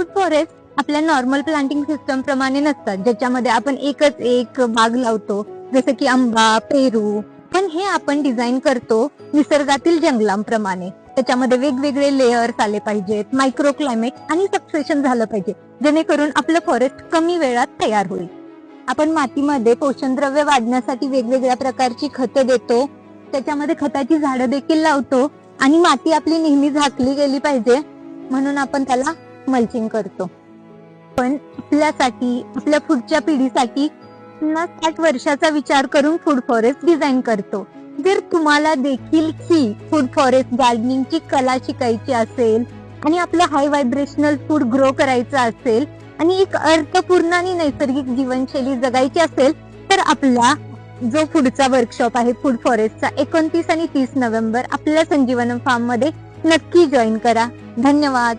Food forest आपल्या normal planting system प्रमाणे नसतात. ज्याच्यामध्ये आपण एकच एक बाग लावतो. जसं की आंबा पेरू. पण हे आपण डिझाईन करतो निसर्गातील जंगलांप्रमाणे. त्याच्यामध्ये वेगवेगळे लेयर्स आले पाहिजेत. मायक्रो क्लायमेट आणि सक्सेशन झालं पाहिजे. जेणेकरून आपलं फॉरेस्ट कमी वेळात तयार होईल. आपण मातीमध्ये पोषणद्रव्य वाढण्यासाठी वेगवेगळ्या प्रकारची खतं देतो. त्याच्यामध्ये खताची झाडं देखील लावतो. आणि माती आपली नेहमी झाकली गेली पाहिजे. म्हणून आपण त्याला मल्चिंग करतो. पण आपल्यासाठी आपल्या पुढच्या पिढीसाठी पन्नास साठ वर्षाचा विचार करून फूड फॉरेस्ट डिझाईन करतो. जर तुम्हाला देखील ही फूड फॉरेस्ट गार्डनिंगची कला शिकायची असेल आणि आपलं हाय व्हायब्रेशनल फूड ग्रो करायचं असेल आणि एक अर्थपूर्ण आणि नैसर्गिक जीवनशैली जगायची असेल तर आपला जो पुढचा वर्कशॉप आहे फूड फॉरेस्टचा एकोणतीस आणि तीस नोव्हेंबर आपल्या संजीवनम फार्ममध्ये नक्की जॉईन करा. धन्यवाद.